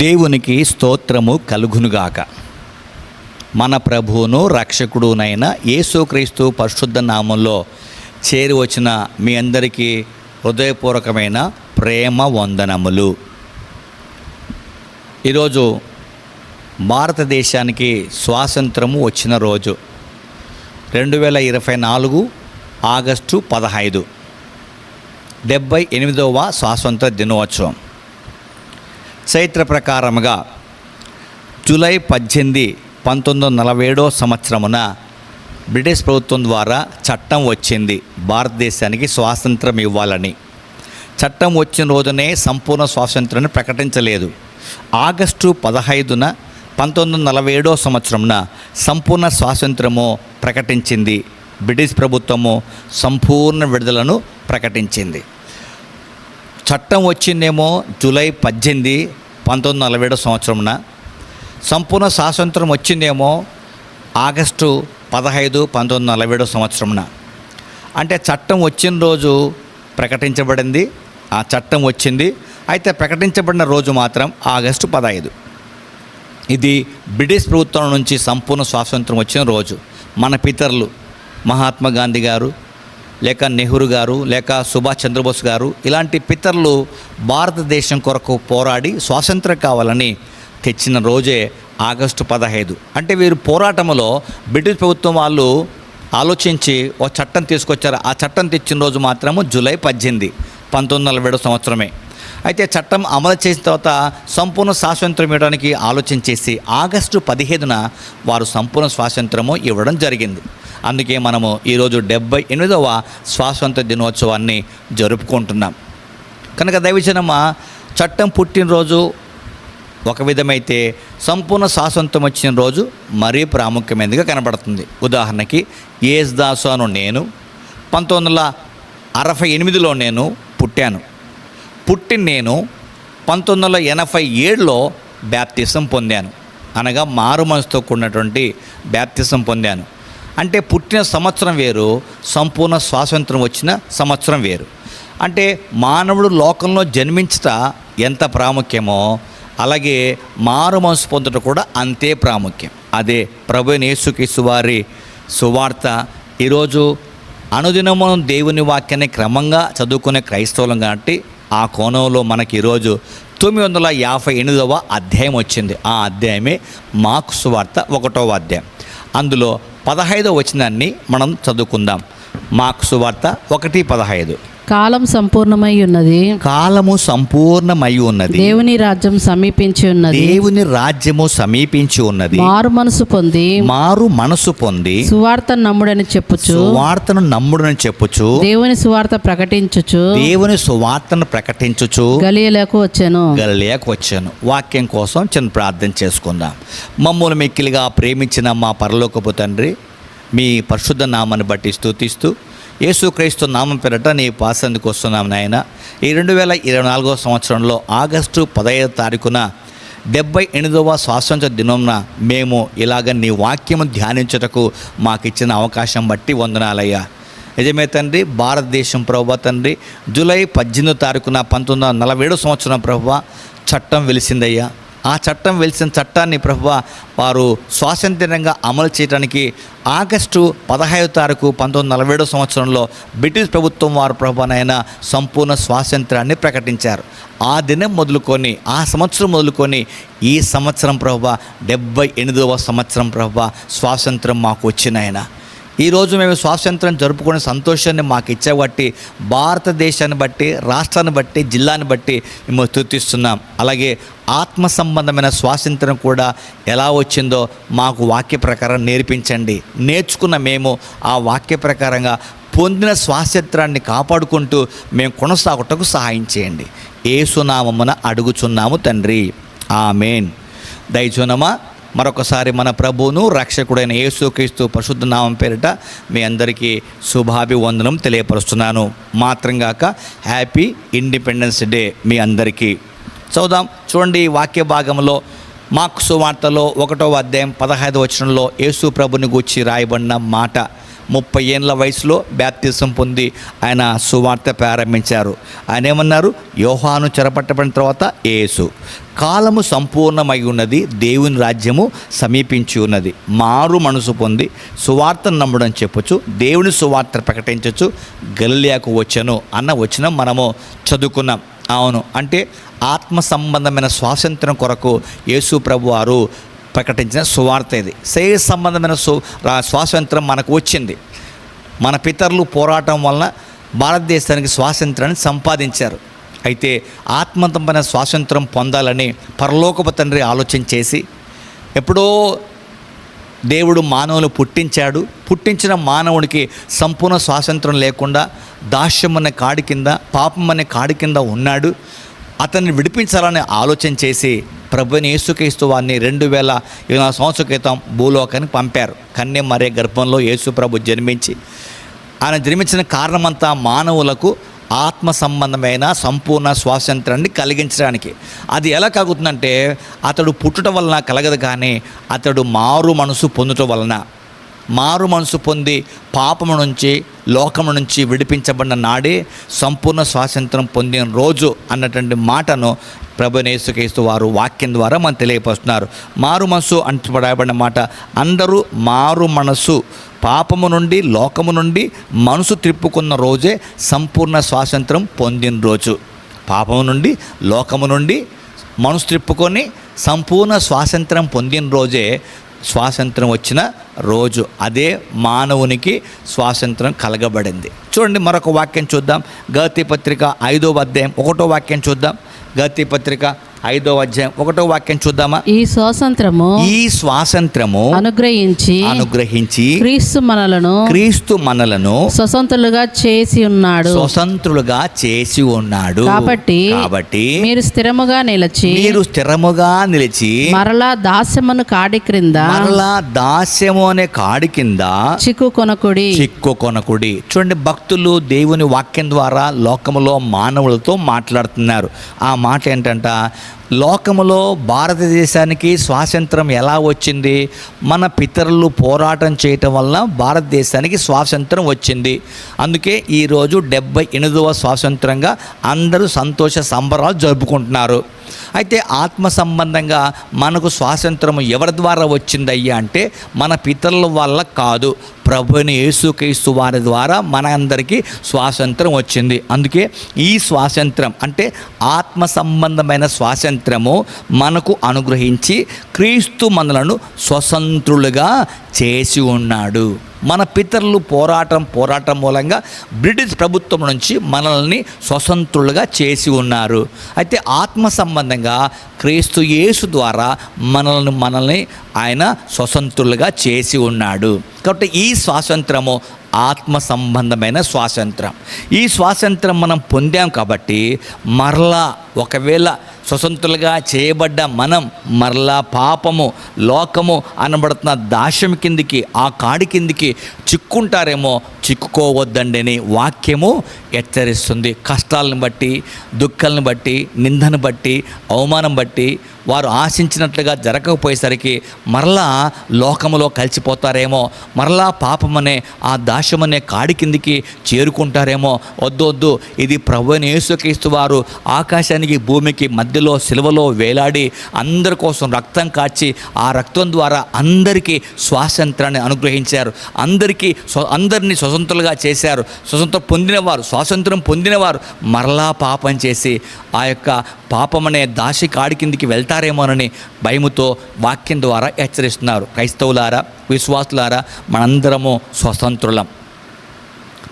దేవునికి స్తోత్రము కలుగునుగాక. మన ప్రభువును రక్షకుడునైన యేసుక్రీస్తు పరిశుద్ధ నామంలో చేరి వచ్చిన మీ అందరికీ హృదయపూర్వకమైన ప్రేమ వందనములు. ఈరోజు భారతదేశానికి స్వాతంత్రము వచ్చిన రోజు రెండు వేల ఇరవై నాలుగు ఆగస్టు పదహైదు డెబ్బై ఎనిమిదవ స్వాతంత్ర దినోత్సవం. చైత్ర ప్రకారముగా జూలై పద్దెనిమిది పంతొమ్మిది వందల నలభై ఏడో సంవత్సరమున బ్రిటిష్ ప్రభుత్వం ద్వారా చట్టం వచ్చింది. భారతదేశానికి స్వాతంత్రం ఇవ్వాలని. చట్టం వచ్చిన రోజునే సంపూర్ణ స్వాతంత్రాన్ని ప్రకటించలేదు. ఆగస్టు పదహైదున పంతొమ్మిది వందల నలభై ఏడో సంవత్సరంన సంపూర్ణ స్వాతంత్రము ప్రకటించింది. బ్రిటిష్ ప్రభుత్వము సంపూర్ణ విడుదలను ప్రకటించింది. చట్టం వచ్చిందేమో జూలై పద్దెనిమిది పంతొమ్మిది వందల నలభై ఏడో సంవత్సరంన సంపూర్ణ స్వాతంత్రం వచ్చిందేమో ఆగస్టు పదహైదు పంతొమ్మిది వందల నలభై ఏడో సంవత్సరంన అంటే చట్టం వచ్చిన రోజు ప్రకటించబడింది ఆ చట్టం వచ్చింది అయితే ప్రకటించబడిన రోజు మాత్రం ఆగస్టు పదహైదు. ఇది బ్రిటిష్ ప్రభుత్వం నుంచి సంపూర్ణ స్వాతంత్రం వచ్చిన రోజు. మన పితరులు మహాత్మా గాంధీ గారు లేక నెహ్రూ గారు లేక సుభాష్ చంద్రబోస్ గారు ఇలాంటి పితరులు భారతదేశం కొరకు పోరాడి స్వాతంత్రం కావాలని తెచ్చిన రోజే ఆగస్టు పదహైదు. అంటే వీరు పోరాటంలో బ్రిటిష్ ప్రభుత్వం వాళ్ళు ఆలోచించి ఒక చట్టం తీసుకొచ్చారు. ఆ చట్టం తెచ్చిన రోజు మాత్రము జూలై పద్దెనిమిది పంతొమ్మిది వందల ఏడో సంవత్సరమే. అయితే చట్టం అమలు చేసిన తర్వాత సంపూర్ణ స్వాతంత్రం ఇవ్వడానికి ఆలోచన చేసి ఆగస్టు పదిహేనున వారు సంపూర్ణ స్వాతంత్రము ఇవ్వడం జరిగింది. అందుకే మనము ఈరోజు డెబ్బై ఎనిమిదవ స్వాతంత్ర దినోత్సవాన్ని జరుపుకుంటున్నాం. కనుక దైవజనమ చట్టం పుట్టినరోజు ఒక విధమైతే సంపూర్ణ స్వాతంత్రం వచ్చిన రోజు మరీ ప్రాముఖ్యమైనదిగా కనబడుతుంది. ఉదాహరణకి ఏఎస్ దాసు అను నేను పంతొమ్మిది వందల అరవై ఎనిమిదిలో నేను పుట్టాను. పుట్టిన నేను పంతొమ్మిది వందల ఎనభై ఏడులో బ్యాప్తిసం పొందాను. అనగా మారు మనసుతో కూడినటువంటి బ్యాప్తిసం పొందాను. అంటే పుట్టిన సంవత్సరం వేరు సంపూర్ణ స్వాతంత్రం వచ్చిన సంవత్సరం వేరు. అంటే మానవుడు లోకంలో జన్మించట ఎంత ప్రాముఖ్యమో అలాగే మారు మనసు పొందట కూడా అంతే ప్రాముఖ్యం. అదే ప్రభు నేసుకేసు వారి సువార్త. ఈరోజు అనుదినమును దేవుని వాక్యాన్ని క్రమంగా చదువుకునే క్రైస్తవులం కాబట్టి ఆ కోణంలో మనకి ఈరోజు తొమ్మిది వందల యాభై ఎనిమిదవ అధ్యాయం వచ్చింది. ఆ అధ్యాయమే మాకు సువార్త ఒకటవ అధ్యాయం. అందులో పదహైదో వచనాన్ని మనం చదువుకుందాం. మాకు సువార్త ఒకటి పదహైదు. కాలం సంపూర్ణమై ఉన్నది. కాలము సంపూర్ణమై ఉన్నది. దేవుని రాజ్యం సమీపించి ఉన్నది. దేవుని రాజ్యము సమీపించి ఉన్నది. మారు మనసు పొంది మారు మనసు పొంది సువార్త నమ్ముడని చెప్పుచు సువార్తను నమ్ముడని చెప్పుచు దేవుని సువార్త ప్రకటించుచు దేవుని సువార్తను ప్రకటించుచు గలియలకు వచ్చాను. గలిలేకు వచ్చాను. వాక్యం కోసం చిన్న ప్రార్థన చేసుకుందాం. మమ్మల్ని మిక్కిలిగా ప్రేమించిన మా పరలోకపు తండ్రి మీ పరిశుద్ధ నామాన్ని బట్టి స్తుతిస్తూ యేసుక్రీస్తు నామం పేరట నీ పాసందుకు వస్తున్నాం నాయన. ఈ రెండు వేల ఇరవై నాలుగవ సంవత్సరంలో ఆగస్టు పదహైదు తారీఖున డెబ్బై ఎనిమిదవ స్వాతంత్ర దినంన మేము ఇలాగ నీ వాక్యము ధ్యానించుటకు మాకు ఇచ్చిన అవకాశం బట్టి వందనాలయ్యా. నిజమే తండ్రి భారతదేశం ప్రభావ తండ్రి జూలై పద్దెనిమిదో తారీఖున పంతొమ్మిది వందల నలభై ఏడు సంవత్సరం ప్రభావ చట్టం వెలిసిందయ్యా. ఆ చట్టం వెలిసిన చట్టాన్ని ప్రభు వారు స్వాతంత్రంగా అమలు చేయడానికి ఆగస్టు పదహైదు తారీఖు పంతొమ్మిది నలభై ఏడో సంవత్సరంలో బ్రిటిష్ ప్రభుత్వం వారు ప్రభునైన సంపూర్ణ స్వాతంత్రాన్ని ప్రకటించారు. ఆ దినం మొదలుకొని ఆ సంవత్సరం మొదలుకొని ఈ సంవత్సరం ప్రభు డెబ్బై ఎనిమిదవ సంవత్సరం ప్రభు స్వాతంత్రం మాకు వచ్చినాయన ఈరోజు మేము స్వాతంత్రం జరుపుకునే సంతోషాన్ని మాకు ఇచ్చేబట్టి భారతదేశాన్ని బట్టి రాష్ట్రాన్ని బట్టి జిల్లాని బట్టి మేము స్థుతిస్తున్నాం. అలాగే ఆత్మ సంబంధమైన స్వాతంత్రం కూడా ఎలా వచ్చిందో మాకు వాక్య ప్రకారం నేర్పించండి. నేర్చుకున్న మేము ఆ వాక్య ప్రకారంగా పొందిన స్వాతంత్రాన్ని కాపాడుకుంటూ మేము కొనసాగుటకు సహాయం చేయండి. ఏసునామమున అడుగుచున్నాము తండ్రి. ఆమెన్. దయచునమా మరొకసారి మన ప్రభువును రక్షకుడైన యేసుక్రీస్తు పరిశుద్ధ నామం పేరిట మీ అందరికీ శుభాభివందనం తెలియపరుస్తున్నాను. మాత్రంగాక హ్యాపీ ఇండిపెండెన్స్ డే మీ అందరికీ. చదుదాం చూడండి వాక్య భాగంలో మాకు సువార్తలో ఒకటో అధ్యాయం పదహైదు వచనంలో యేసు ప్రభుని గూర్చి రాయబడిన మాట. ముప్పై ఏళ్ళ వయసులో బ్యాప్తిజం పొంది ఆయన సువార్త ప్రారంభించారు. ఆయన ఏమన్నారు? యోహాను చెరపట్టబడిన తర్వాత యేసు. కాలము సంపూర్ణమై ఉన్నది దేవుని రాజ్యము సమీపించి ఉన్నది. మారు మనసు పొంది సువార్తను నమ్మడం చెప్పొచ్చు దేవుని సువార్త ప్రకటించవచ్చు గల్లియాకు వచ్చను అన్న వచనం మనము చదువుకున్నాం. అవును. అంటే ఆత్మ సంబంధమైన స్వాతంత్రం కొరకు యేసు ప్రభు వారు ప్రకటించిన సువార్త ఇది. శరీర సంబంధమైన సు స్వాతంత్రం మనకు వచ్చింది. మన పితరులు పోరాటం వలన భారతదేశానికి స్వాతంత్రాన్ని సంపాదించారు. అయితే ఆత్మతంపైన స్వాతంత్రం పొందాలని పరలోకపు తండ్రి ఆలోచన చేసి ఎప్పుడో దేవుడు మానవులు పుట్టించాడు. పుట్టించిన మానవునికి సంపూర్ణ స్వాతంత్రం లేకుండా దాస్యం అనే కాడి కింద పాపం అనే కాడి కింద ఉన్నాడు. అతన్ని విడిపించాలని ఆలోచన చేసి ప్రభుని యేసుక్రీస్తు వారిని రెండు వేల ఇరవై నాలుగు సంవత్సరాల క్రితం భూలోకానికి పంపారు. కన్య మరే గర్భంలో యేసు ప్రభు జన్మించి ఆయన జన్మించిన కారణమంతా మానవులకు ఆత్మ సంబంధమైన సంపూర్ణ స్వాతంత్రాన్ని కలిగించడానికి. అది ఎలా కలుగుతుందంటే అతడు పుట్టుట వలన కలగదు కానీ అతడు మారు మనసు పొందుట వలన. మారు మనసు పొంది పాపము నుంచి లోకము నుంచి విడిపించబడిన నాడే సంపూర్ణ స్వాతంత్రం పొందిన రోజు అన్నటువంటి మాటను ప్రభునేసుకేస్తూ వారు వాక్యం ద్వారా మనం తెలియపరుస్తున్నారు. మారు మనసు అంటబడబడిన మాట అందరూ మారు మనసు పాపము నుండి లోకము నుండి మనసు త్రిప్పుకున్న రోజే సంపూర్ణ స్వాతంత్రం పొందిన రోజు. పాపము నుండి లోకము నుండి మనసు త్రిప్పుకొని సంపూర్ణ స్వాతంత్రం పొందిన రోజే స్వాతంత్రం వచ్చిన రోజు అదే మానవునికి స్వాతంత్రం కలగబడింది. చూడండి మరొక వాక్యం చూద్దాం. గతి పత్రిక ఐదో అధ్యాయం ఒకటో వాక్యం చూద్దాం. గతి పత్రిక ఐదో అధ్యాయం ఒకటో వాక్యం చూద్దామా? ఈ స్వాతంత్రము ఈ స్వాతంత్రము అనుగ్రహించి అనుగ్రహించి క్రీస్తు మనలను క్రీస్తు మనలను స్వతంత్రులుగా చేసి ఉన్నాడు. స్వతంత్రులుగా చేసి ఉన్నాడు. కాబట్టి కాబట్టి మీరు స్థిరముగా నిలిచి మీరు స్థిరముగా నిలిచి మరలా దాస్యమును కాడి క్రింద మరలా దాస్యము అనే కాడి కింద చిక్కు కొనకుడి. చిక్కు కొనకుడి. చూడండి భక్తులు దేవుని వాక్యం ద్వారా లోకములో మానవులతో మాట్లాడుతున్నారు. ఆ మాట ఏంటంట? లోకములో భారతదేశానికి స్వాతంత్రం ఎలా వచ్చింది? మన పితరులు పోరాటం చేయటం వల్ల భారతదేశానికి స్వాతంత్రం వచ్చింది. అందుకే ఈరోజు డెబ్బై ఎనిమిదవ స్వాతంత్రంగా అందరూ సంతోష సంబరాలు జరుపుకుంటున్నారు. అయితే ఆత్మ సంబంధంగా మనకు స్వాతంత్రం ఎవరి ద్వారా వచ్చిందయ్యా అంటే మన పితరుల వల్ల కాదు. ప్రభుని యేసుక్రీస్తు వారి ద్వారా మన అందరికీ స్వాతంత్రం వచ్చింది. అందుకే ఈ స్వాతంత్రం అంటే ఆత్మ సంబంధమైన స్వాతంత్రము మనకు అనుగ్రహించి క్రీస్తు మనలను స్వతంత్రులుగా చేసి ఉన్నాడు. మన పితరులు పోరాటం పోరాటం మూలంగా బ్రిటిష్ ప్రభుత్వం నుంచి మనల్ని స్వతంత్రులుగా చేసి ఉన్నారు. అయితే ఆత్మ సంబంధంగా క్రీస్తు యేసు ద్వారా మనల్ని మనల్ని ఆయన స్వతంత్రులుగా చేసి ఉన్నాడు. కాబట్టి ఈ స్వాతంత్రము ఆత్మ సంబంధమైన స్వాతంత్రం. ఈ స్వాతంత్రం మనం పొందాం కాబట్టి మరలా ఒకవేళ స్వతంత్రులుగా చేయబడ్డ మనం మరలా పాపము లోకము అనబడుతున్న దాశం కిందికి ఆ కాడి కిందికి చిక్కుంటారేమో చిక్కుకోవద్దండి అని వాక్యము హెచ్చరిస్తుంది. కష్టాలను బట్టి దుఃఖాలను బట్టి నిందను బట్టి అవమానం బట్టి వారు ఆశించినట్లుగా జరగకపోయేసరికి మరలా లోకములో కలిసిపోతారేమో మరలా పాపమనే ఆ దాశమనే కాడి కిందికి చేరుకుంటారేమో. వద్దు వద్దు ఇది ప్రభుని యేసుక్రీస్తు వారు ఆకాశానికి భూమికి మధ్య మధ్యలో సిలువలో వేలాడి అందరి కోసం రక్తం కాచి ఆ రక్తం ద్వారా అందరికీ స్వాతంత్రాన్ని అనుగ్రహించారు. అందరికీ స్వ అందరినీ స్వతంత్రులుగా చేశారు. స్వతంత్రం పొందినవారు స్వాతంత్రం పొందినవారు మరలా పాపం చేసి ఆ యొక్క పాపమనే దాసి కాడి కిందికి వెళ్తారేమోనని భయముతో వాక్యం ద్వారా హెచ్చరిస్తున్నారు. క్రైస్తవులారా విశ్వాసులారా మనందరము స్వతంత్రులం.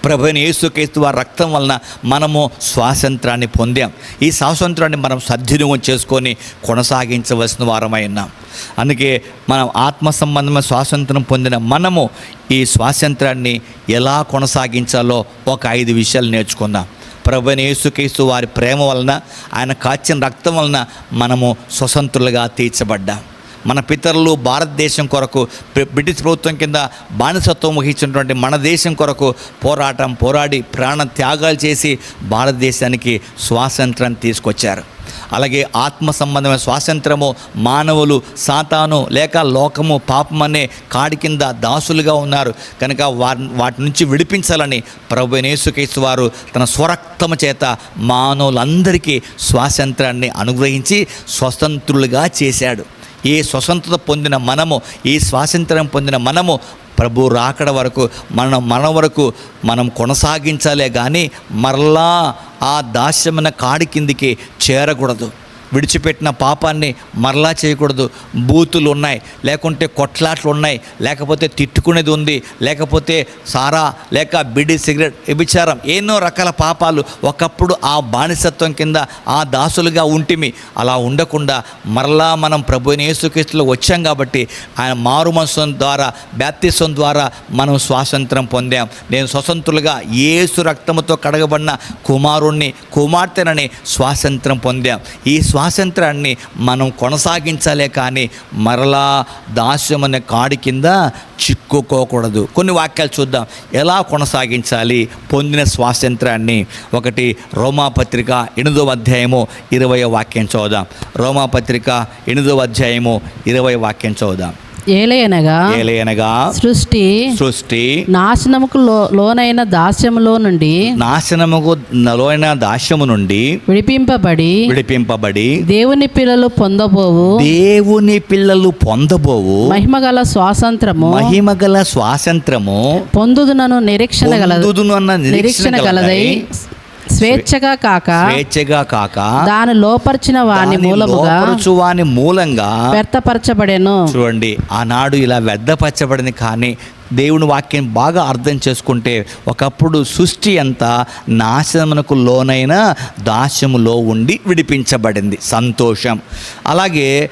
ప్రభుని యేసుక్రీస్తు వారి రక్తం వలన మనము స్వాతంత్రాన్ని పొందాం. ఈ స్వాతంత్రాన్ని మనం సద్వినియోగం చేసుకొని కొనసాగించవలసిన వారమై ఉన్నాం. అందుకే మనం ఆత్మ సంబంధమైన స్వాతంత్రం పొందిన మనము ఈ స్వాతంత్రాన్ని ఎలా కొనసాగించాలో ఒక ఐదు విషయాలు నేర్చుకుందాం. ప్రభుని యేసుక్రీస్తు వారి ప్రేమ వలన ఆయన కాచిన రక్తం వలన మనము స్వతంత్రులుగా తీర్చబడ్డాం. మన పితరులు భారతదేశం కొరకు బ్రిటిష్ ప్రభుత్వం కింద బానిసత్వం వహించినటువంటి మన దేశం కొరకు పోరాటం పోరాడి ప్రాణ త్యాగాలు చేసి భారతదేశానికి స్వాతంత్రం తీసుకొచ్చారు. అలాగే ఆత్మ సంబంధమైన స్వాతంత్రము మానవులు సాతాను లేక లోకము పాపం అనే కాడి కింద దాసులుగా ఉన్నారు. కనుక వారి వాటి నుంచి విడిపించాలని ప్రభు నేసుకేసు వారు తన స్వరక్తము చేత మానవులందరికీ స్వాతంత్రాన్ని అనుగ్రహించి స్వతంత్రులుగా చేశాడు. ఈ స్వతంత్రత పొందిన మనము ఈ స్వాతంత్రం పొందిన మనము ప్రభు రాకడ వరకు మనం మన వరకు మనం కొనసాగించాలే కానీ మరలా ఆ దాస్యమైన కాడి కిందికి చేరకూడదు. విడిచిపెట్టిన పాపాన్ని మరలా చేయకూడదు. బూతులు ఉన్నాయి లేకుంటే కొట్లాట్లు ఉన్నాయి లేకపోతే తిట్టుకునేది ఉంది లేకపోతే సారా లేక బిడి సిగరెట్ వ్యభిచారం. ఎన్నో రకాల పాపాలు ఒకప్పుడు ఆ బానిసత్వం కింద ఆ దాసులుగా ఉంటిమి. అలా ఉండకుండా మరలా మనం ప్రభు యేసుక్రీస్తులో వచ్చాం కాబట్టి ఆయన మారు మనసు ద్వారా బ్యాప్తిసం ద్వారా మనం స్వాతంత్రం పొందాం. నేను స్వతంత్రులుగా ఏసు రక్తముతో కడగబడిన కుమారుణ్ణి కుమార్తెనని స్వాతంత్రం పొందాం. ఈ స్వాతంత్రాన్ని మనం కొనసాగించాలే కానీ మరలా దాస్యం అనే కాడి కింద చిక్కుకోకూడదు. కొన్ని వాక్యాలు చూద్దాం. ఎలా కొనసాగించాలి? పొందిన స్వాతంత్రాన్ని. ఒకటి రోమాపత్రిక ఎనిమిదో అధ్యాయము ఇరవై వాక్యం చదువుదాం. రోమాపత్రిక ఎనిమిదో అధ్యాయము ఇరవై వాక్యం చదువుదాం. ఏలయనగా ఏలయనగా సృష్టి సృష్టి నాశనముకు లోనైన దాస్యములో నుండి నాశనముకు నలోన దాస్యము నుండి విడిపింపబడి విడిపింపబడి దేవుని పిల్లలు పొందబోవు. దేవుని పిల్లలు పొందబోవు. మహిమగల స్వాతంత్రము మహిమగల స్వాతంత్రము పొందుదునను నిరీక్షణ గలదు. నిరీక్షణ గలదై. స్వేచ్ఛగా కాక స్వేచ్ఛగా కాక దాని లోపరిచిన వాని మూలముగా వాని మూలంగా వ్యర్థపరచబడెను. చూడండి ఆనాడు ఇలా వ్యర్థపరచబడింది కానీ దేవుని వాక్యం బాగా అర్థం చేసుకుంటే ఒకప్పుడు సృష్టి అంతా నాశనమునకు లోనైన దాస్యములో ఉండి విడిపించబడింది. సంతోషం. అలాగే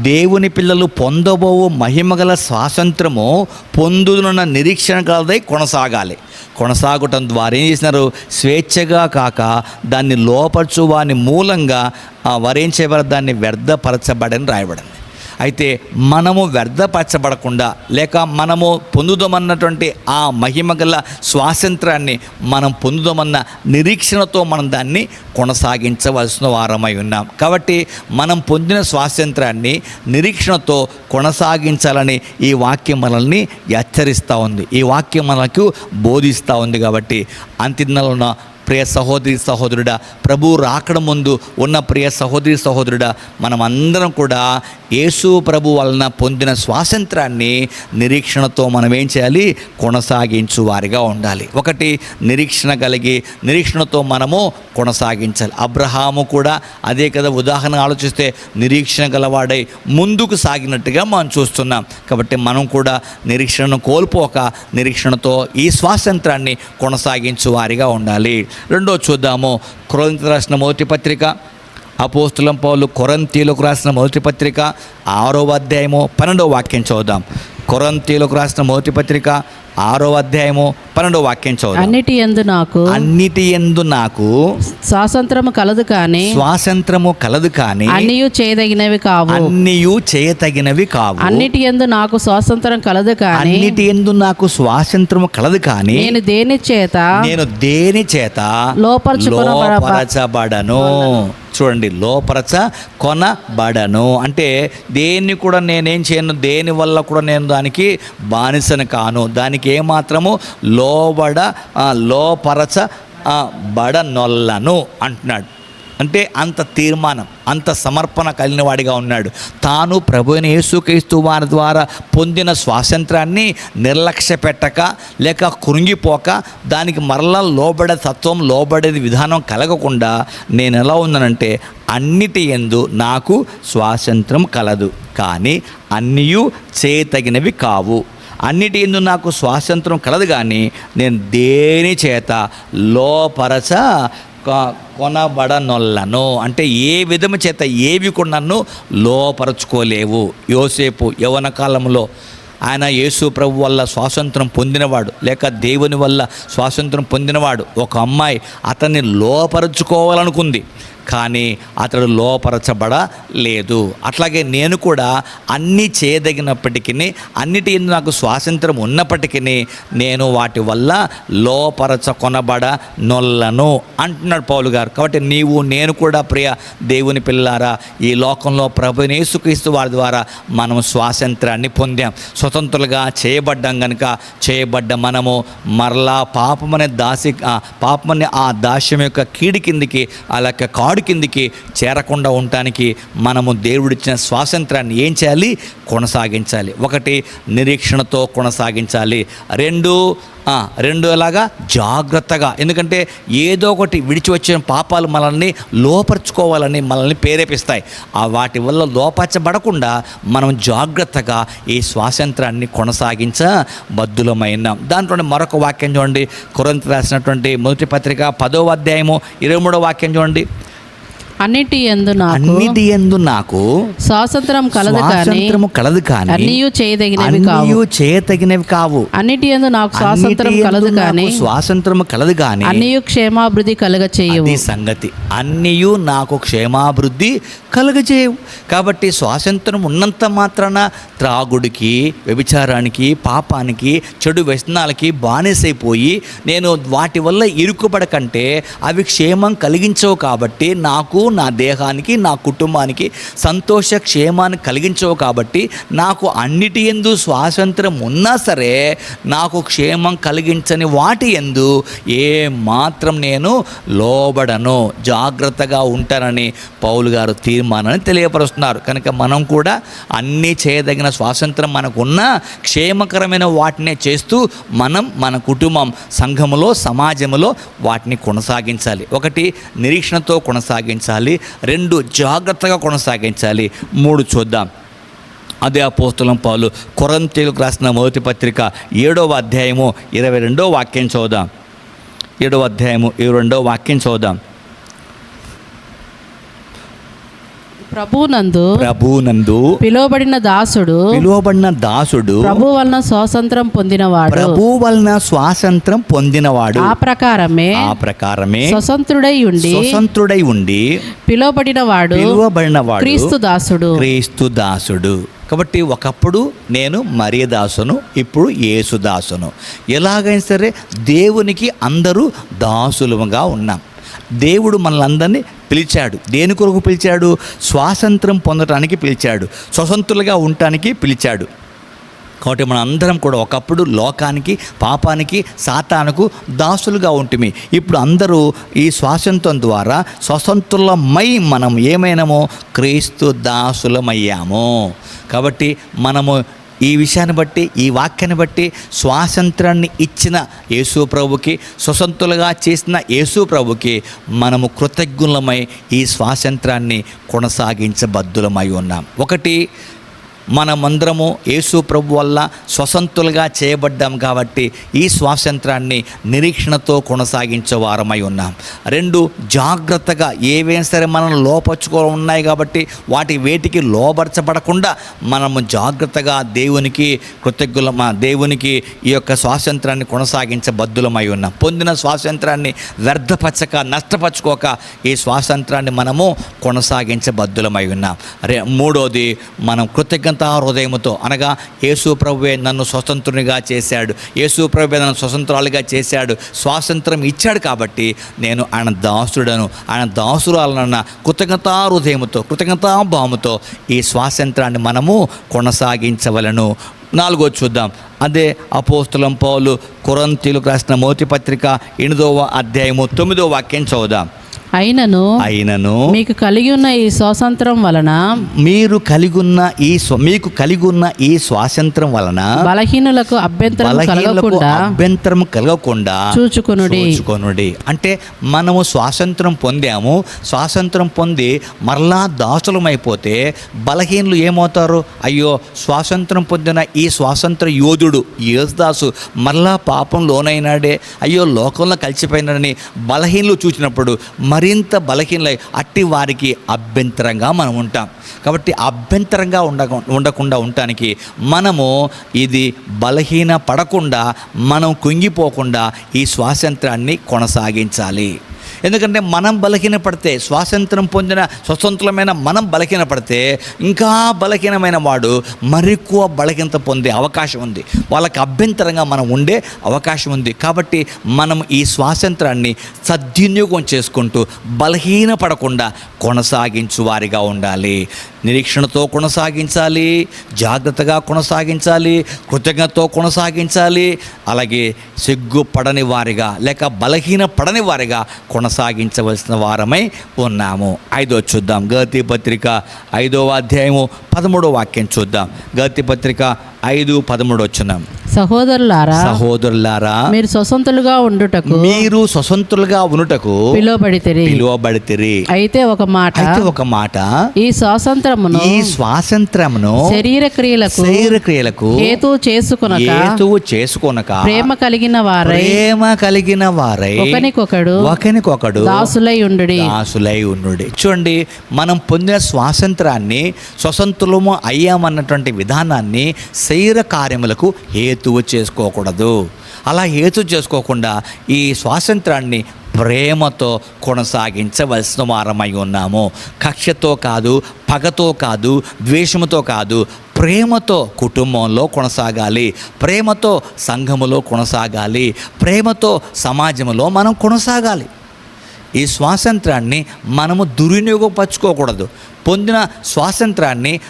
దేవుని పిల్లలు పొందబోవు మహిమగల స్వాతంత్రము పొందునున్న నిరీక్షణ కలదై కొనసాగాలి. కొనసాగటం ద్వారా ఏం చేసినారు? స్వేచ్ఛగా కాక దాన్ని లోపరచు వాని మూలంగా ఆ, వరేం దాన్ని వ్యర్థపరచబడని రాయబడింది. అయితే మనము వ్యర్థపరచబడకుండా లేక మనము పొందుదామన్నటువంటి ఆ మహిమ గల స్వాతంత్రాన్ని మనం పొందుదామన్న నిరీక్షణతో మనం దాన్ని కొనసాగించవలసిన వారమై ఉన్నాం. కాబట్టి మనం పొందిన స్వాతంత్రాన్ని నిరీక్షణతో కొనసాగించాలని ఈ వాక్యం మనల్ని హెచ్చరిస్తూ ఉంది. ఈ వాక్యం మనకు బోధిస్తూ ఉంది కాబట్టి అంతిన్నలో ప్రియ సహోదరి సహోదరుడా ప్రభు రాకడ ముందు ఉన్న ప్రియ సహోదరి సహోదరుడా మనం అందరం కూడా యేసు ప్రభు వలన పొందిన స్వాతంత్రాన్ని నిరీక్షణతో మనం ఏం చేయాలి? కొనసాగించు వారిగా ఉండాలి. ఒకటి నిరీక్షణ కలిగి నిరీక్షణతో మనము కొనసాగించాలి. అబ్రహాము కూడా అదే కదా ఉదాహరణ ఆలోచిస్తే నిరీక్షణ గలవాడై ముందుకు సాగినట్టుగా మనం చూస్తున్నాం. కాబట్టి మనం కూడా నిరీక్షణను కోల్పోక నిరీక్షణతో ఈ స్వాతంత్రాన్ని కొనసాగించు వారిగా ఉండాలి. రెండో చూద్దాము. క్రోంతి రాసిన మొదటి పత్రిక అపోస్తులం పౌలు కొరంతీలకు రాసిన మొదటి పత్రిక ఆరో అధ్యాయము పన్నెండో వాక్యం చూద్దాం. కొరంతీలకు రాసిన మొదటి పత్రిక ఆరో అధ్యాయము పన్నెండో వాక్యం చూద్దాం అన్నిటి ఎందు నాకు అన్నిటి ఎందు నాకు స్వాతంత్రము కలదు కానీ స్వాతంత్రము కలదు కానీ అన్నియు చేయదగినవి కావు. అన్నియు చేయతగినవి కావు. అన్నిటి ఎందు నాకు స్వాతంత్రం కలదు కానీ అన్నిటి ఎందు నాకు స్వాతంత్రము కలదు కానీ నేను దేని చేత నేను దేని చేత లోపరచబడను. చూడండి లోపరచ కొనబడను. అంటే దేన్ని కూడా నేనేం చేయను దేని వల్ల కూడా నేను దానికి బానిసను కాను. దానికి ఏమాత్రము లోబడ లోపరచ బడనొల్లను అంటున్నాడు. అంటే అంత తీర్మానం అంత సమర్పణ కలిగిన వాడిగా ఉన్నాడు. తాను ప్రభుని యేసుక్రీస్తు వారి ద్వారా పొందిన స్వాతంత్రాన్ని నిర్లక్ష్య పెట్టక లేక కృంగిపోక దానికి మరలా లోబడే తత్వం లోబడేది విధానం కలగకుండా నేను ఎలా ఉన్నానంటే అన్నిటి ఎందు నాకు స్వాతంత్రం కలదు. కానీ అన్నీయూ చేయతగినవి కావు. అన్నిటి ఎందు నాకు స్వాతంత్రం కలదు కానీ నేను దేని చేత లోపరచ కొనబడనొల్లను. అంటే ఏ విధము చేత ఏవి కూడా నన్ను లోపరచుకోలేవు. యోసేపు యవన కాలంలో ఆయన యేసు ప్రభు వల్ల స్వాతంత్రం పొందినవాడు లేక దేవుని వల్ల స్వాతంత్రం పొందినవాడు ఒక అమ్మాయి అతన్ని లోపరుచుకోవాలనుకుంది. కానీ అతడు లోపరచబడలేదు. అట్లాగే నేను కూడా అన్నీ చేయదగినప్పటికీ అన్నిటి నాకు స్వాతంత్రం ఉన్నప్పటికీ నేను వాటి వల్ల లోపరచ కొనబడ నొల్లను అంటున్నాడు పౌలు గారు. కాబట్టి నీవు నేను కూడా ప్రియ దేవుని పిల్లారా ఈ లోకంలో ప్రభు యేసుక్రీస్తు వారి ద్వారా మనం స్వాతంత్రాన్ని పొందాం. స్వతంత్రులుగా చేయబడ్డాం కనుక చేయబడ్డ మనము మరలా పాపమనే దాసి పాపమనే ఆ దాస్యం యొక్క కీడి కిందికి అలా కాడు పాడు కిందికి చేరకుండా ఉండటానికి మనము దేవుడిచ్చిన స్వాతంత్రాన్ని ఏం చేయాలి? కొనసాగించాలి. ఒకటి నిరీక్షణతో కొనసాగించాలి. రెండు రెండు ఎలాగా? జాగ్రత్తగా. ఎందుకంటే ఏదో ఒకటి విడిచి వచ్చిన పాపాలు మనల్ని లోపరుచుకోవాలని మనల్ని ప్రేరేపిస్తాయి. ఆ వాటి వల్ల లోపరచబడకుండా మనం జాగ్రత్తగా ఈ స్వాతంత్రాన్ని కొనసాగించ బద్దులమైన దాంట్లో మరొక వాక్యం చూడండి. కొరంత రాసినటువంటి మొదటి పత్రిక పదో అధ్యాయము ఇరవై మూడో వాక్యం చూడండి. అన్నిటి ఎందు నాకు అన్నిటి ఎందు నాకు స్వాతంత్రం కలదు కానీ కలదు కానీ అన్నీయు చేయదగినవి కావు. అన్నీయు చేయతగినవి కావు. అన్నిటి ఎందు నాకు స్వాతంత్రం కలదు కానీ నాకు స్వాతంత్రము కలదు కానీ అన్నీయు క్షేమాభివృద్ధి కలుగ చేయవు సంగతి. అన్నీయు నాకు క్షేమాభివృద్ధి కలుగజేయవు. కాబట్టి స్వాతంత్రం ఉన్నంత మాత్రాన త్రాగుడికి వ్యభిచారానికి పాపానికి చెడు వ్యసనాలకి బానిసైపోయి నేను వాటి వల్ల ఇరుకుపడకంటే అవి క్షేమం కలిగించవు కాబట్టి నాకు నా దేహానికి నా కుటుంబానికి సంతోష క్షేమాన్ని కలిగించవు కాబట్టి నాకు అన్నిటి ఎందు స్వాతంత్రం ఉన్నా సరే నాకు క్షేమం కలిగించని వాటి ఎందు ఏ మాత్రం నేను లోబడను. జాగ్రత్తగా ఉంటానని పౌలు గారు తీర్మానాన్ని తెలియపరుస్తున్నారు. కనుక మనం కూడా అన్నీ చేయదగిన స్వాతంత్రం మనకున్న క్షేమకరమైన వాటినే చేస్తూ మనం మన కుటుంబం సంఘములో సమాజంలో వాటిని కొనసాగించాలి. ఒకటి నిరీక్షణతో కొనసాగించాలి. రెండు జాగ్రత్తగా కొనసాగించాలి. మూడు చూద్దాం. అదే అపోస్తులం పాలు కొరంతీలకు రాసిన మొదటి పత్రిక ఏడవ అధ్యాయము ఇరవై రెండో వాక్యం చూద్దాం ఏడవ అధ్యాయము ఇరవై రెండో వాక్యం చూద్దాం ప్రభునందు ప్రభునందు పిలువబడిన దాసుడు పిలువబడిన దాసుడు ప్రభు వలన స్వాతంత్రం పొందినవాడు. ప్రభు వలన స్వాతంత్రం పొందినవాడు. ఆ ప్రకారమే ఆ ప్రకారమే స్వతంత్రుడై ఉండి స్వతంత్రుడై ఉండి పిలువబడిన వాడు పిలువబడినవాడు క్రీస్తు దాసుడు. క్రీస్తు దాసుడు. కాబట్టి ఒకప్పుడు నేను మరియ దాసును ఇప్పుడు యేసు దాసును. ఎలాగైనా సరే దేవునికి అందరూ దాసులుగా ఉన్నాం. దేవుడు మనల్ని పిలిచాడు. దేని కొరకు పిలిచాడు? స్వాతంత్రం పొందటానికి పిలిచాడు. స్వతంత్రులుగా ఉండటానికి పిలిచాడు. కాబట్టి మన అందరం కూడా ఒకప్పుడు లోకానికి పాపానికి సాతానుకు దాసులుగా ఉంటుంది ఇప్పుడు అందరూ ఈ స్వాతంత్రం ద్వారా స్వతంత్రులమై మనం ఏమైనామో క్రీస్తు దాసులమయ్యాము. కాబట్టి మనము ఈ విషయాన్ని బట్టి ఈ వాక్యాన్ని బట్టి స్వాతంత్రాన్ని ఇచ్చిన యేసు ప్రభుకి స్వతంత్రులుగా చేసిన యేసు ప్రభుకి మనము కృతజ్ఞులమై ఈ స్వాతంత్రాన్ని కొనసాగించబద్దులమై ఉన్నాం. ఒకటి మనమందరము యేసు ప్రభు వల్ల స్వసంతులుగా చేయబడ్డాం కాబట్టి ఈ స్వాతంత్రాన్ని నిరీక్షణతో కొనసాగించే వారమై ఉన్నాం. రెండు జాగ్రత్తగా ఏవైనా సరే మనం లోపరుచుకో ఉన్నాయి కాబట్టి వాటి వేటికి లోపరచబడకుండా మనము జాగ్రత్తగా దేవునికి కృతజ్ఞుల దేవునికి ఈ యొక్క స్వాతంత్రాన్ని కొనసాగించబద్దులమై ఉన్నాం. పొందిన స్వాతంత్రాన్ని వ్యర్థపరచక నష్టపరచుకోక ఈ స్వాతంత్రాన్ని మనము కొనసాగించే బద్దులమై ఉన్నాం. రే మూడోది మనం కృతజ్ఞత హృదయముతో అనగా యేసు ప్రభువే నన్ను స్వతంత్రునిగా చేశాడు. యేసు ప్రభువే నన్ను స్వతంత్రాలుగా చేశాడు. స్వాతంత్రం ఇచ్చాడు కాబట్టి నేను ఆయన దాసుడను ఆయన దాసురాలనన్న కృతజ్ఞతా హృదయముతో కృతజ్ఞతాభావముతో ఈ స్వాతంత్రాన్ని మనము కొనసాగించవలను. నాలుగో చూద్దాం. అదే అపోస్తులం పౌలు కొరంతీలకు రాసిన మోతి పత్రిక ఎనిమిదవ అధ్యాయము తొమ్మిదో వాక్యం చదువుదాం. అయినను అయినను మీకు కలిగి ఉన్న ఈ స్వాతంత్రం వలన మీరు కలిగున్న ఈ స్వ- మీకు కలిగున్న ఈ స్వాతంత్రం వలన బలహీనులకు అభ్యంతరం బలహీనలకు కలగకుండా అభ్యంతరం కలగకుండా చూచుకొనుడి. చూచుకొనుడి. అంటే మనము స్వాతంత్రం పొందాము స్వాతంత్రం పొంది మరలా దాసులమైపోతే బలహీనులు ఏమవుతారు? అయ్యో స్వాతంత్రం పొందిన ఈ స్వాతంత్ర యోధుడు యేసుదాసు మరలా పాపం లోనైనాడే అయ్యో లోకంలో కలిసిపోయినాడని బలహీనలు చూసినప్పుడు మరింత బలహీనలై అట్టి వారికి అభ్యంతరంగా మనం ఉంటాం. కాబట్టి అభ్యంతరంగా ఉండ ఉండకుండా ఉండటానికి మనము ఇది బలహీన పడకుండా మనం కుంగిపోకుండా ఈ స్వాతంత్రాన్ని కొనసాగించాలి. ఎందుకంటే మనం బలహీనపడితే స్వాతంత్రం పొందిన స్వతంత్రమైన మనం బలహీనపడితే ఇంకా బలహీనమైన వాడు మరెక్కువ బలహీనత పొందే అవకాశం ఉంది. వాళ్ళకి అభ్యంతరంగా మనం ఉండే అవకాశం ఉంది. కాబట్టి మనం ఈ స్వాతంత్రాన్ని సద్వినియోగం చేసుకుంటూ బలహీనపడకుండా కొనసాగించు వారిగా ఉండాలి. నిరీక్షణతో కొనసాగించాలి జాగ్రత్తగా కొనసాగించాలి కృతజ్ఞతతో కొనసాగించాలి అలాగే సిగ్గుపడని వారిగా లేక బలహీన పడని వారిగా కొనసాగించవలసిన వారమై ఉన్నాము. ఐదో చూద్దాం గతి పత్రిక ఐదవ అధ్యాయము పదమూడో వాక్యం చూద్దాం. గతి పత్రిక ఐదు పదమూడు వచ్చినాం. సహోదరులారా సహోదరులారా మీరు స్వతంత్రులుగా ఉండుటకు మీరు స్వతంత్రులుగా ఉనుటకు పిలువబడితిరి. పిలువబడితిరి. అయితే ఒక మాట అయితే ఒక మాట ఈ స్వాతంత్రమును ఈ స్వాతంత్రమును శరీర క్రియలకు శరీర క్రియలకు హేతు చేసుకునక ఏతువు చేసుకొనక ప్రేమ కలిగిన వారై ప్రేమ కలిగిన వారై ఒకనికొకడు ఒకనికొకడు దాసులై ఉండుడి. దాసులై ఉండుడి. చూడండి మనం పొందిన స్వాతంత్రాన్ని స్వతంత్రము అయ్యామన్నటువంటి విధానాన్ని శరీర కార్యములకు హేతువు చేసుకోకూడదు. అలా హేతు చేసుకోకుండా ఈ స్వాతంత్రాన్ని ప్రేమతో కొనసాగించవలసిన వారమై ఉన్నాము. కక్షతో కాదు పగతో కాదు ద్వేషముతో కాదు ప్రేమతో కుటుంబంలో కొనసాగాలి. ప్రేమతో సంఘములో కొనసాగాలి. ప్రేమతో సమాజంలో మనం కొనసాగాలి. ఈ స్వాతంత్రాన్ని మనము దుర్వినియోగపరచుకోకూడదు. పొందిన స్వాతంత్రాన్ని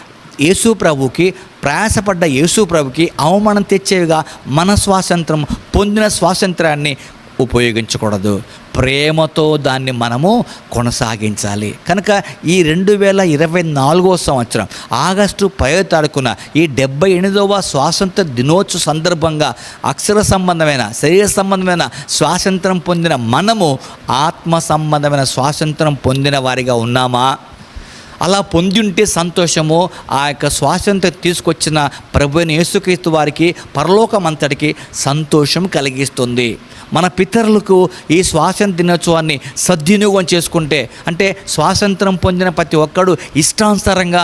యేసు ప్రభుకి ప్రయాసపడ్డ యేసు ప్రభుకి అవమానం తెచ్చేవిగా మన స్వాతంత్రం పొందిన స్వాతంత్రాన్ని ఉపయోగించకూడదు. ప్రేమతో దాన్ని మనము కొనసాగించాలి. కనుక ఈ రెండు వేల ఇరవై నాలుగో సంవత్సరం ఆగస్టు పదో తారీఖున ఈ డెబ్బై ఎనిమిదవ స్వాతంత్ర దినోత్సవ సందర్భంగా అక్షర సంబంధమైన శరీర సంబంధమైన స్వాతంత్రం పొందిన మనము ఆత్మ సంబంధమైన స్వాతంత్రం పొందిన వారిగా ఉన్నామా? అలా పొంది ఉంటే సంతోషము ఆ యొక్క స్వాతంత్రం తీసుకొచ్చిన ప్రభుని యేసుక్రీస్తు వారికి పరలోకం అంతటికి సంతోషం కలిగిస్తుంది. మన పితరులకు ఈ స్వాతంత్ర దినోత్సవాన్ని సద్వినియోగం చేసుకుంటే అంటే స్వాతంత్రం పొందిన ప్రతి ఒక్కడు ఇష్టానుసారంగా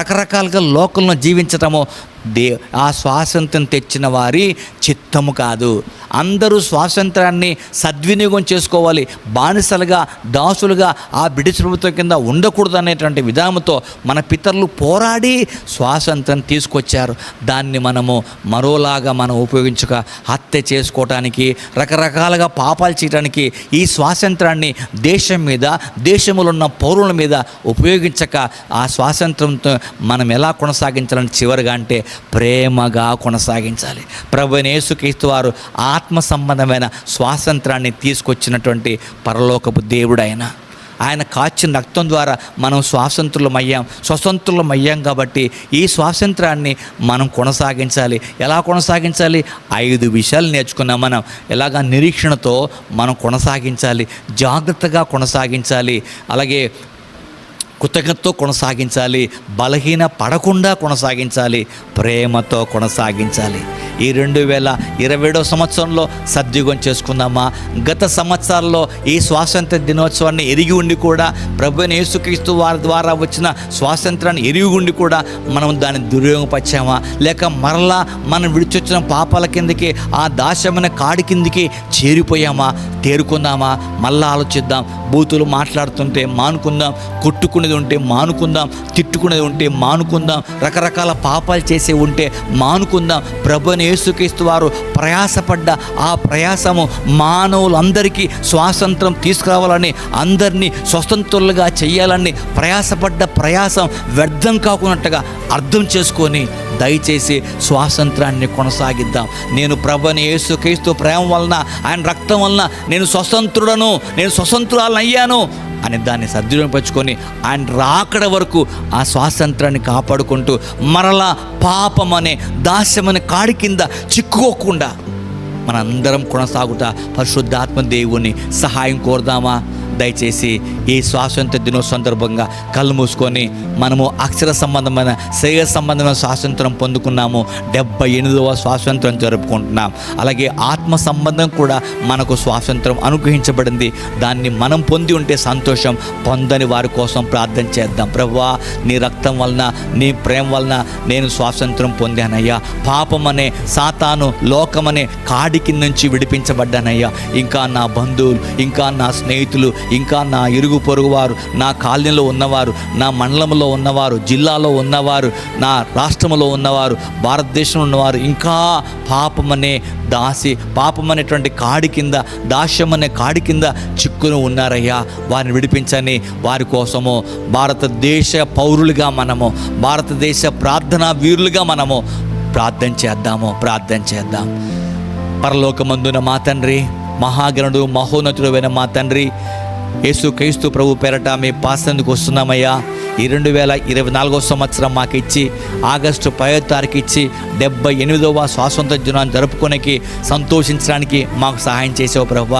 రకరకాలుగా లోకంలో జీవించటము దే ఆ స్వాతంత్రం తెచ్చిన వారి చిత్తము కాదు. అందరూ స్వాతంత్రాన్ని సద్వినియోగం చేసుకోవాలి. బానిసలుగా దాసులుగా ఆ బ్రిటిష్ ప్రభుత్వం కింద ఉండకూడదు అనేటువంటి విధానంతో మన పితరులు పోరాడి స్వాతంత్రం తీసుకొచ్చారు. దాన్ని మనము మరోలాగా మనం ఉపయోగించక హత్య చేసుకోవటానికి రకరకాలుగా పాపాలు చేయడానికి ఈ స్వాతంత్రాన్ని దేశం మీద దేశంలో ఉన్న పౌరుల మీద ఉపయోగించక ఆ స్వాతంత్రంతో మనం ఎలా కొనసాగించాలని చివరిగా అంటే ప్రేమగా కొనసాగించాలి. ప్రభు యేసుక్రీస్తు వారు ఆత్మ సంబంధమైన స్వాతంత్రాన్ని తీసుకొచ్చినటువంటి పరలోకపు దేవుడైన. ఆయన కాచిన రక్తం ద్వారా మనం స్వాతంత్రులమయ్యాం. స్వతంత్రులమయ్యాం కాబట్టి ఈ స్వాతంత్రాన్ని మనం కొనసాగించాలి. ఎలా కొనసాగించాలి? ఐదు విషయాలు నేర్చుకున్నాం మనం. ఎలాగా నిరీక్షణతో మనం కొనసాగించాలి. జాగ్రత్తగా కొనసాగించాలి. అలాగే కృతజ్ఞతతో కొనసాగించాలి బలహీన పడకుండా కొనసాగించాలి ప్రేమతో కొనసాగించాలి. ఈ రెండు వేల ఇరవై ఏడో సంవత్సరంలో సద్విగం చేసుకుందామా? గత సంవత్సరాల్లో ఈ స్వాతంత్ర దినోత్సవాన్ని ఎరిగి ఉండి కూడా ప్రభుని యేసుక్రీస్తు వారి ద్వారా వచ్చిన స్వాతంత్రాన్ని ఎరిగి ఉండి కూడా మనం దాన్ని దుర్యోగపరిచామా లేక మరలా మనం విడిచొచ్చిన పాపాల కిందకి ఆ దాశమైన కాడి కిందికి చేరిపోయామా? తేరుకుందామా? మళ్ళా ఆలోచిద్దాం. బూతులు మాట్లాడుతుంటే మానుకుందాం. తిట్టుకునేది ఉంటే మానుకుందాం తిట్టుకునేది ఉంటే మానుకుందాం రకరకాల పాపాలు చేసే ఉంటే మానుకుందాం. ప్రభుని యేసుక్రీస్తు వారు ప్రయాసపడ్డ ఆ ప్రయాసము మానవులందరికీ స్వాతంత్రం తీసుకురావాలని అందరినీ స్వతంత్రులుగా చేయాలని ప్రయాసపడ్డ ప్రయాసం వ్యర్థం కాకున్నట్టుగా అర్థం చేసుకొని దయచేసి స్వాతంత్రాన్ని కొనసాగిద్దాం. నేను ప్రభుని యేసుక్రీస్తు ప్రేమ వలన ఆయన రక్తం వలన నేను స్వతంత్రుడను నేను స్వతంత్రాలను అయ్యాను అని దాన్ని సద్వినియోగపరుచుకొని ఆయన రాకడ వరకు ఆ స్వాతంత్రాన్ని కాపాడుకుంటూ మరలా పాపం అనే దాస్యమనే కాడి కింద చిక్కుకోకుండా మనందరం కొనసాగుట పరిశుద్ధాత్మ దేవుని సహాయం కోరుదామా? దయచేసి ఈ స్వాతంత్ర దినోత్సవ సందర్భంగా కళ్ళు మూసుకొని మనము అక్షర సంబంధమైన శరీర సంబంధమైన స్వాతంత్రం పొందుకున్నాము. డెబ్బై ఎనిమిదవ స్వాతంత్రం జరుపుకుంటున్నాం. అలాగే ఆత్మ సంబంధం కూడా మనకు స్వాతంత్రం అనుగ్రహించబడింది. దాన్ని మనం పొంది ఉంటే సంతోషం. పొందని వారి కోసం ప్రార్థన చేద్దాం. ప్రభువా నీ రక్తం వలన నీ ప్రేమ వలన నేను స్వాతంత్రం పొందానయ్యా. పాపం అనే సాతాను లోకమనే కాడికి నుంచి విడిపించబడ్డానయ్యా. ఇంకా నా బంధువులు ఇంకా నా స్నేహితులు ఇంకా నా ఇరుగు పొరుగు వారు నా కాలనీలో ఉన్నవారు నా మండలంలో ఉన్నవారు జిల్లాలో ఉన్నవారు నా రాష్ట్రంలో ఉన్నవారు భారతదేశంలో ఉన్నవారు ఇంకా పాపమనే దాసి పాపమనేటువంటి కాడి కింద దాస్యం అనే కాడి కింద చిక్కును ఉన్నారయ్యా. వారిని విడిపించని వారి కోసము భారతదేశ పౌరులుగా మనము భారతదేశ ప్రార్థనా వీరులుగా మనము ప్రార్థన చేద్దాము ప్రార్థన చేద్దాం. పరలోకమందున మా తండ్రి మహాగణుడు మహోన్నతుడైన మా తండ్రి యేసు క్రీస్తు ప్రభు పేరట మీ పాసందుకు వస్తున్నామయ్యా. ఈ రెండు వేల ఇరవై నాలుగో సంవత్సరం మాకు ఇచ్చి ఆగస్టు పదో తారీఖు ఇచ్చి డెబ్బై ఎనిమిదవ స్వాతంత్ర దినాన్ని జరుపుకోనికి సంతోషించడానికి మాకు సహాయం చేసావు ప్రభు.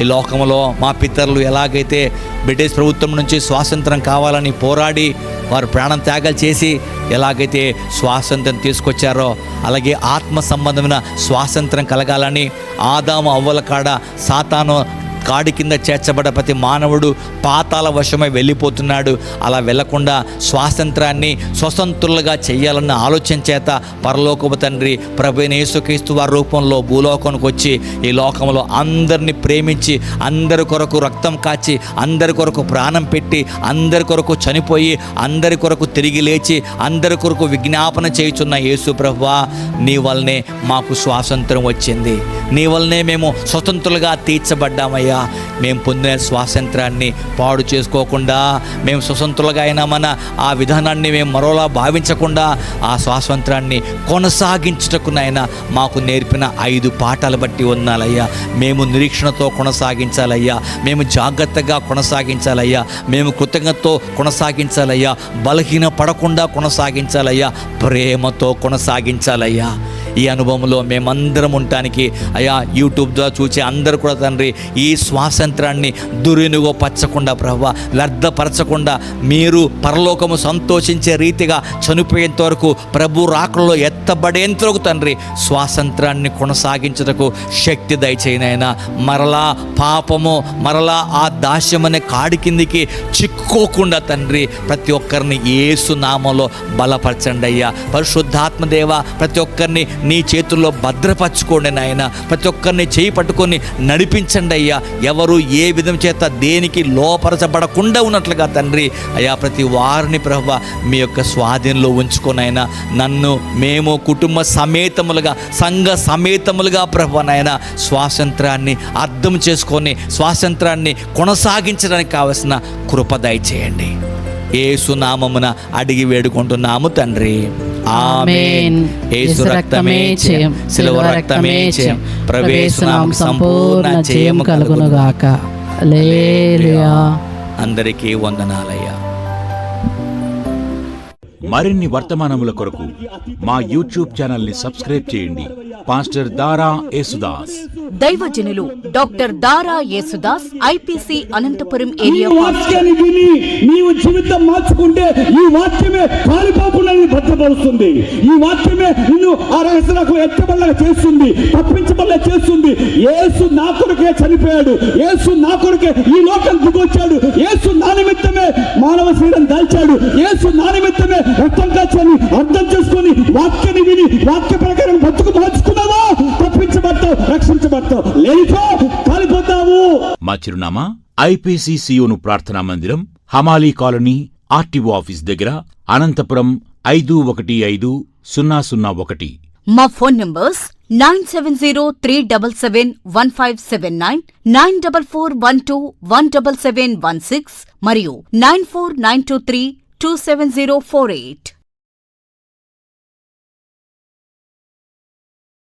ఈ లోకంలో మా పితరులు ఎలాగైతే బ్రిటిష్ ప్రభుత్వం నుంచి స్వాతంత్రం కావాలని పోరాడి వారు ప్రాణం త్యాగాలు చేసి ఎలాగైతే స్వాతంత్రం తీసుకొచ్చారో అలాగే ఆత్మ సంబంధమైన స్వాతంత్రం కలగాలని ఆదాము అవ్వల కాడ సాతాను కాడి కింద చేర్చబడ ప్రతి మానవుడు పాతాల వశమై వెళ్ళిపోతున్నాడు. అలా వెళ్ళకుండా స్వాతంత్రాన్ని స్వతంత్రులుగా చేయాలన్న ఆలోచన చేత పరలోకపు తండ్రి ప్రభుని యేసుక్రీస్తు వారి రూపంలో భూలోకానికి వచ్చి ఈ లోకంలో అందరిని ప్రేమించి అందరి కొరకు రక్తం కాచి అందరి కొరకు ప్రాణం పెట్టి అందరి కొరకు చనిపోయి అందరి కొరకు తిరిగి లేచి అందరి కొరకు విజ్ఞాపన చేయుచున్న యేసు ప్రభువా నీ వల్లనే మాకు స్వాతంత్రం వచ్చింది. నీ వల్లనే మేము స్వతంత్రులుగా తీర్చబడ్డామయ్యా. మేము పొందిన స్వాతంత్రాన్ని పాడు చేసుకోకుండా మేము స్వతంత్రులుగా అయినామన్న ఆ విధానాన్ని మేము మరోలా భావించకుండా ఆ స్వాతంత్రాన్ని కొనసాగించుటకునైనా మాకు నేర్పిన ఐదు పాఠాలు బట్టి ఉన్నాలయ్యా. మేము నిరీక్షణతో కొనసాగించాలయ్యా. మేము జాగ్రత్తగా కొనసాగించాలయ్యా. మేము కృతజ్ఞతతో కొనసాగించాలయ్యా. బలహీన పడకుండా కొనసాగించాలయ్యా. ప్రేమతో కొనసాగించాలయ్యా. ఈ అనుభవంలో మేమందరం ఉండటానికి అయా యూట్యూబ్ ద్వారా చూసే అందరూ కూడా తండ్రి ఈ స్వాతంత్రాన్ని దుర్వినియోగపరచకుండా ప్రభా వ్యర్థపరచకుండా మీరు పరలోకము సంతోషించే రీతిగా చనిపోయేంత వరకు ప్రభు రాకలో ఎత్తబడేంత వరకు తండ్రి స్వాతంత్రాన్ని కొనసాగించుటకు శక్తి దయచేయనైనా మరలా పాపము మరలా ఆ దాస్యం అనే కాడి కిందికి చిక్కోకుండా తండ్రి ప్రతి ఒక్కరిని ఏసు నామంలో బలపరచండి అయ్యా. పరిశుద్ధాత్మదేవ ప్రతి ఒక్కరిని నీ చేతుల్లో భద్రపరచుకోండి నాయన. ప్రతి ఒక్కరిని చేయి పట్టుకొని నడిపించండి అయ్యా. ఎవరు ఏ విధం చేత దేనికి లోపరచబడకుండా ఉన్నట్లుగా తండ్రి అయ్యా ప్రతి వారిని ప్రభు మీ యొక్క స్వాధీనంలో ఉంచుకొనైనా నన్ను మేము కుటుంబ సమేతములుగా సంఘ సమేతములుగా ప్రభు స్వాతంత్రాన్ని అర్థం చేసుకొని స్వాతంత్రాన్ని కొనసాగించడానికి కావలసిన కృప దయచేయండి. ఏ సునామమున అడిగి వేడుకుంటున్నాము తండ్రి. ఆమేన్. యేసు రక్తమే జయం శిలువ రక్తమే జయం ప్రవేశనామ సంపూర్ణ జయము కలుగును గాక లేలుయా అందరికీ వందనాలయ్యా. మరిన్ని వర్తమానముల కొరకు మా యూట్యూబ్ ఛానల్ని సబ్స్క్రైబ్ చేయండి. పాస్టర్ దారా యేసుదాస్. దైవజనులు doctor Dara Yesudas IPC Anantapuram area వాక్యాన్ని విని నీవు జీవితం మార్చుకుంటే ఈ వాక్యమే కాలిపోకుండా భద్రపరుస్తుంది. ఈ వాక్యమే నిన్ను ఆ రహస్యకు ఎత్తబడలా చేస్తుంది తప్పించబడలా చేస్తుంది. యేసు నా కొరకే చనిపోయాడు. యేసు నా కొరకే ఈ లోకం దిగొచ్చాడు. యేసు నా నిమిత్తమే మానవ శరీరం దాల్చాడు. యేసు నా నిమిత్తమే రక్తం కాచని అర్థం చేసుకొని వాక్యాన్ని విని వాక్య ప్రకారం బతుకు మార్చుకున్నావా? తప్పించబడతావు రక్షించబడతావు. లేనిపో కాలిపోతావు మా చిరునామా ఐపీసీ సియోను ప్రార్థనా మందిరం హమాలీ కాలనీ ఆర్టీఓ ఆఫీస్ దగ్గర అనంతపురం ఐదు ఒకటి ఐదు సున్నా సున్నా ఒకటి. మా phone numbers nine seven zero three double seven one five seven nine nine double four one two one double seven one six మరియు nine four nine two three 27048.